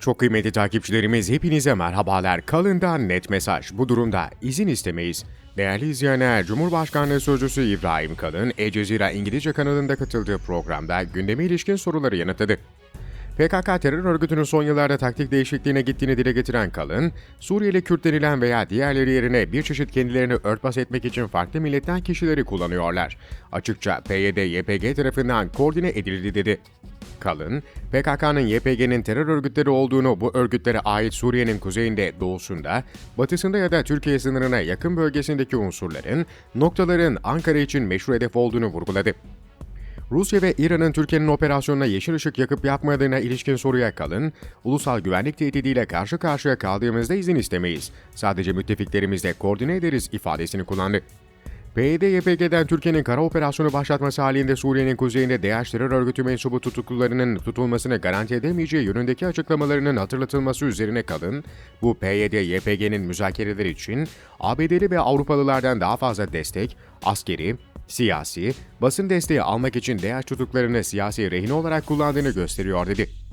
Çok kıymetli takipçilerimiz hepinize merhabalar. Kalından net mesaj. Bu durumda izin istemeyiz. Değerli izleyenler, Cumhurbaşkanlığı Sözcüsü İbrahim Kalın, Cezira İngilizce kanalında katıldığı programda gündeme ilişkin soruları yanıtladı. PKK terör örgütünün son yıllarda taktik değişikliğine gittiğini dile getiren Kalın, Suriyeli Kürt denilen veya diğerleri yerine bir çeşit kendilerini örtbas etmek için farklı milletten kişileri kullanıyorlar. Açıkça PYD-YPG tarafından koordine edildi dedi. Kalın, PKK'nın YPG'nin terör örgütleri olduğunu bu örgütlere ait Suriye'nin kuzeyinde, doğusunda, batısında ya da Türkiye sınırına yakın bölgesindeki unsurların, noktaların Ankara için meşru hedef olduğunu vurguladı. Rusya ve İran'ın Türkiye'nin operasyonuna yeşil ışık yakıp yapmadığına ilişkin soruya kalın, ulusal güvenlik tehdidiyle karşı karşıya kaldığımızda izin istemeyiz. Sadece müttefiklerimizle koordine ederiz ifadesini kullandı. PYD-YPG'den Türkiye'nin kara operasyonu başlatması halinde Suriye'nin kuzeyinde DAEŞ terör örgütü mensubu tutuklularının tutulmasını garanti edemeyeceği yönündeki açıklamalarının hatırlatılması üzerine kalın, bu PYD-YPG'nin müzakereleri için ABD'li ve Avrupalılardan daha fazla destek, askeri, siyasi, basın desteği almak için DAEŞ tutuklarını siyasi rehin olarak kullandığını gösteriyor dedi.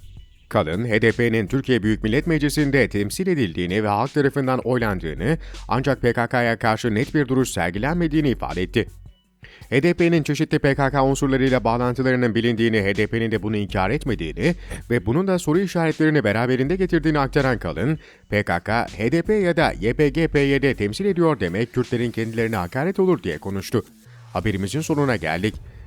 Kalın, HDP'nin Türkiye Büyük Millet Meclisi'nde temsil edildiğini ve halk tarafından oylandığını ancak PKK'ya karşı net bir duruş sergilenmediğini ifade etti. HDP'nin çeşitli PKK unsurlarıyla bağlantılarının bilindiğini, HDP'nin de bunu inkar etmediğini ve bunun da soru işaretlerini beraberinde getirdiğini aktaran Kalın, PKK, HDP ya da YPG-PYD temsil ediyor demek Kürtlerin kendilerine hakaret olur diye konuştu. Haberimizin sonuna geldik.